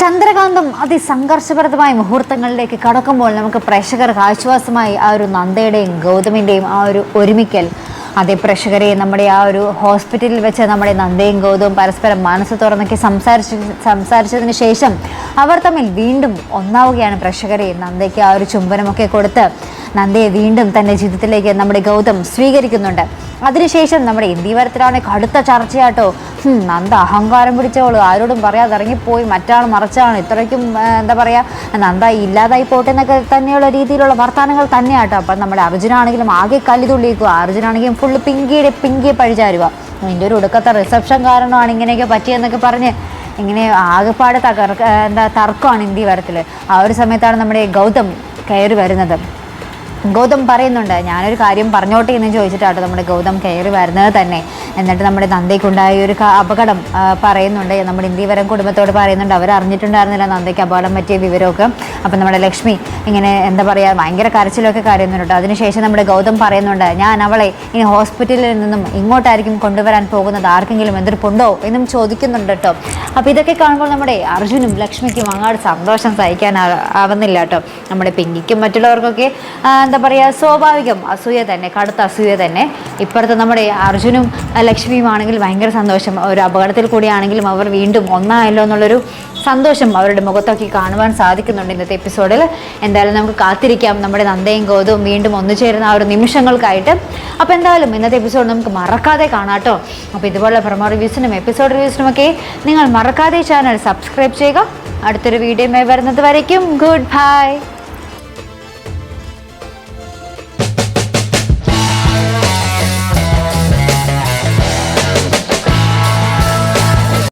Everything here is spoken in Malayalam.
ചന്ദ്രകാന്തം അതിസംഘർഷപ്രദമായ മുഹൂർത്തങ്ങളിലേക്ക് കടക്കുമ്പോൾ നമുക്ക് പ്രേക്ഷകർക്ക് ആശ്വാസമായി ആ ഒരു നന്ദയുടെയും ഗൗതമിന്റെയും ആ ഒരു ഒരുമിക്കൽ. അതേ പ്രേക്ഷകരെ നമ്മുടെ ആ ഒരു ഹോസ്പിറ്റലിൽ വെച്ച് നമ്മുടെ നന്ദയും ഗൗതവും പരസ്പരം മനസ്സ് തുറന്നൊക്കെ സംസാരിച്ച് സംസാരിച്ചതിന് ശേഷം അവർ തമ്മിൽ വീണ്ടും ഒന്നാവുകയാണ് പ്രേക്ഷകരെ. നന്ദയ്ക്ക് ആ ഒരു ചുംബനമൊക്കെ കൊടുത്ത് നന്ദയെ വീണ്ടും തന്റെ ജീവിതത്തിലേക്ക് നമ്മുടെ ഗൗതം സ്വീകരിക്കുന്നുണ്ട്. അതിനുശേഷം നമ്മുടെ ഇന്ത്യവരത്തിലാണ് കടുത്ത ചർച്ചയാട്ടോ. നന്ദ അഹങ്കാരം പിടിച്ചവൾ. ആരോടും പറയാതെ ഇറങ്ങിപ്പോയി. മറ്റാൾ മറച്ചാണ്. ഇത്രയ്ക്കും എന്താ പറയുക നന്ദ ഇല്ലാതായി പോട്ടെ എന്നൊക്കെ തന്നെയുള്ള രീതിയിലുള്ള വർത്തമാനങ്ങൾ തന്നെയാട്ടോ. അപ്പം നമ്മുടെ അർജുനാണെങ്കിലും ആകെ കല്ലി കല്ലുതുള്ളിക്കുക അർജുനാണെങ്കിലും ഫുള്ള് പിങ്കിയുടെ പിങ്കിയെ പഴിചാരുക. ഇതിന്റെ ഒരു ഒടുക്കത്തെ റിസപ്ഷൻ കാരണമാണ് ഇങ്ങനെയൊക്കെ പറ്റിയെന്നൊക്കെ പറഞ്ഞ് ഇങ്ങനെ ആകെപ്പാടെ തകർ എന്താ തർക്കമാണ് ഇന്ത്യ വരത്തിൽ ആ ഒരു സമയത്താണ് നമ്മുടെ ഗൗതം കയറി വരുന്നത്. ഗൗതം പറയുന്നുണ്ട് ഞാനൊരു കാര്യം പറഞ്ഞോട്ടെ എന്ന് ചോദിച്ചിട്ടാട്ടോ നമ്മുടെ ഗൗതം കയറി വരുന്നത് തന്നെ. എന്നിട്ട് നമ്മുടെ നന്ദയ്ക്കുണ്ടായ ഒരു അപകടം പറയുന്നുണ്ട്. നമ്മുടെ ഇന്ത്യവരം കുടുംബത്തോട് പറയുന്നുണ്ട്. അവർ അറിഞ്ഞിട്ടുണ്ടായിരുന്നില്ല നന്ദയ്ക്ക് അപകടം പറ്റിയ വിവരമൊക്കെ. അപ്പം നമ്മുടെ ലക്ഷ്മി ഇങ്ങനെ എന്താ പറയുക ഭയങ്കര കരച്ചിലൊക്കെ കരയുന്നുണ്ട്. അതിനുശേഷം നമ്മുടെ ഗൗതം പറയുന്നുണ്ട് ഞാൻ അവളെ ഇനി ഹോസ്പിറ്റലിൽ നിന്നും ഇങ്ങോട്ടായിരിക്കും കൊണ്ടുവരാൻ പോകുന്നത്. ആർക്കെങ്കിലും എതിർപ്പുണ്ടോ? എന്നും ചോദിക്കുന്നുണ്ട് കേട്ടോ. അപ്പോൾ ഇതൊക്കെ കാണുമ്പോൾ നമ്മുടെ അർജുനും ലക്ഷ്മിക്കും അങ്ങാട് സന്തോഷം സഹിക്കാൻ ആവുന്നില്ല കേട്ടോ. നമ്മുടെ പിങ്കിക്കും മറ്റുള്ളവർക്കൊക്കെ എന്താ പറയുക സ്വാഭാവികം അസൂയ തന്നെ കടുത്ത അസൂയ തന്നെ. ഇപ്പുറത്ത് നമ്മുടെ അർജുനും ആ, ലക്ഷ്മിയും ആണെങ്കിൽ ഭയങ്കര സന്തോഷം. ഒരു അപകടത്തിൽ കൂടിയാണെങ്കിലും അവർ വീണ്ടും ഒന്നായല്ലോ എന്നുള്ളൊരു സന്തോഷം അവരുടെ മുഖത്തൊക്കെ കാണുവാൻ സാധിക്കുന്നുണ്ട് ഇന്നത്തെ എപ്പിസോഡിൽ. എന്തായാലും നമുക്ക് കാത്തിരിക്കാം. നമ്മുടെ നന്ദയും ഗോതവും വീണ്ടും ഒന്നു ചേരുന്ന ആ ഒരു നിമിഷങ്ങൾക്കായിട്ട്. അപ്പോൾ എന്തായാലും ഇന്നത്തെ എപ്പിസോഡ് നമുക്ക് മറക്കാതെ കാണാട്ടോ. അപ്പോൾ ഇതുപോലെ പ്രമോ റിവ്യൂസിനും എപ്പിസോഡ് റിവ്യൂസിനുമൊക്കെ നിങ്ങൾ മറക്കാതെ ചാനൽ സബ്സ്ക്രൈബ് ചെയ്യുക. അടുത്തൊരു വീഡിയോയുമായി വരുന്നത് വരയ്ക്കും. Good bye